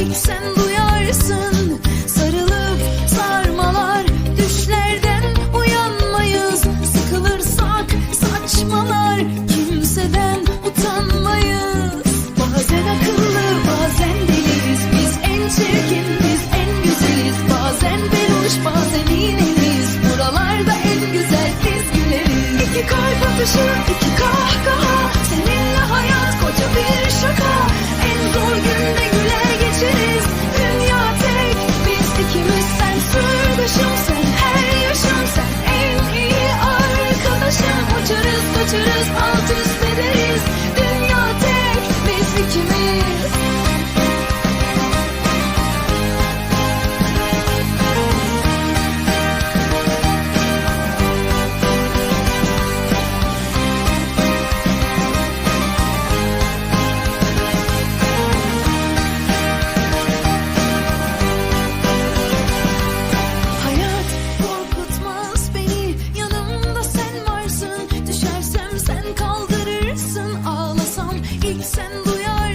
belki sen duyarsın. Sarılıp sarmalar düşlerden uyanmayız. Sıkılırsak saçmalar kimseden utanmayız. Bazen akıllı bazen deliyiz. Biz en çirkin en güzeliz. Bazen beluş bazen iğneliz buralarda en güzel güleriz İki kalp atışı iki to lose all to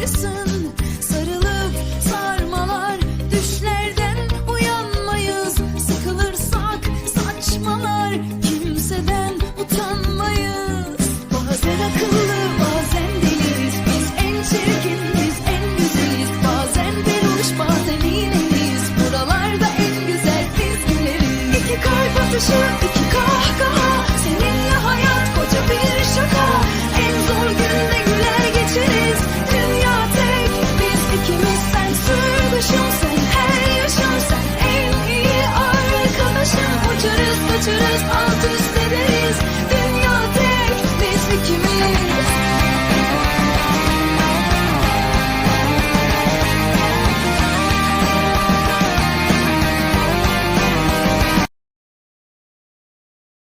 Sarılıp sarmalar düşlerden uyanmayız. Sıkılırsak saçmalar kimseden utanmayız. Bazen akıllı bazen deliyiz. Biz en çirkin en güzeliz Bazen peluş bazen iğneliyiz. Buralarda en güzel biz İki kalp atışı iki kahkaha her yaşım Sen en iyi